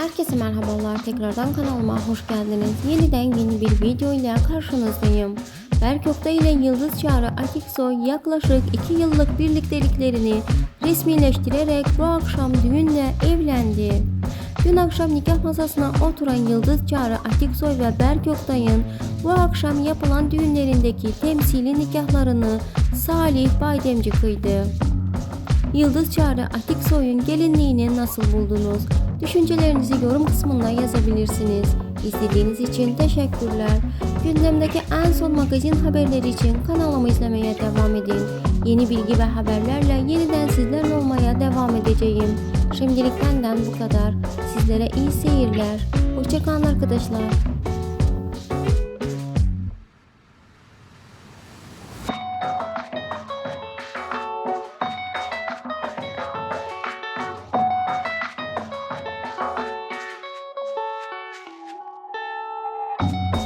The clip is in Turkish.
Herkese merhabalar. Tekrardan kanalıma hoş geldiniz. Yeniden yeni bir video ile karşınızdayım. Berk Oktay ile Yıldız Çağrı Akiksoy yaklaşık 2 yıllık birlikteliklerini resmileştirerek bu akşam düğünle evlendi. Dün akşam nikah masasına oturan Yıldız Çağrı Akiksoy ve Berk Oktay'ın bu akşam yapılan düğünlerindeki temsili nikahlarını Salih Baydemci kıydı. Yıldız Çağrı Atiksoy'un gelinliğini nasıl buldunuz? Düşüncelerinizi yorum kısmında yazabilirsiniz. İzlediğiniz için teşekkürler. Gündemdeki en son magazin haberleri için kanalımı izlemeye devam edin. Yeni bilgi ve haberlerle yeniden sizlerle olmaya devam edeceğim. Şimdilik benden bu kadar. Sizlere iyi seyirler. Hoşçakalın arkadaşlar. Bye.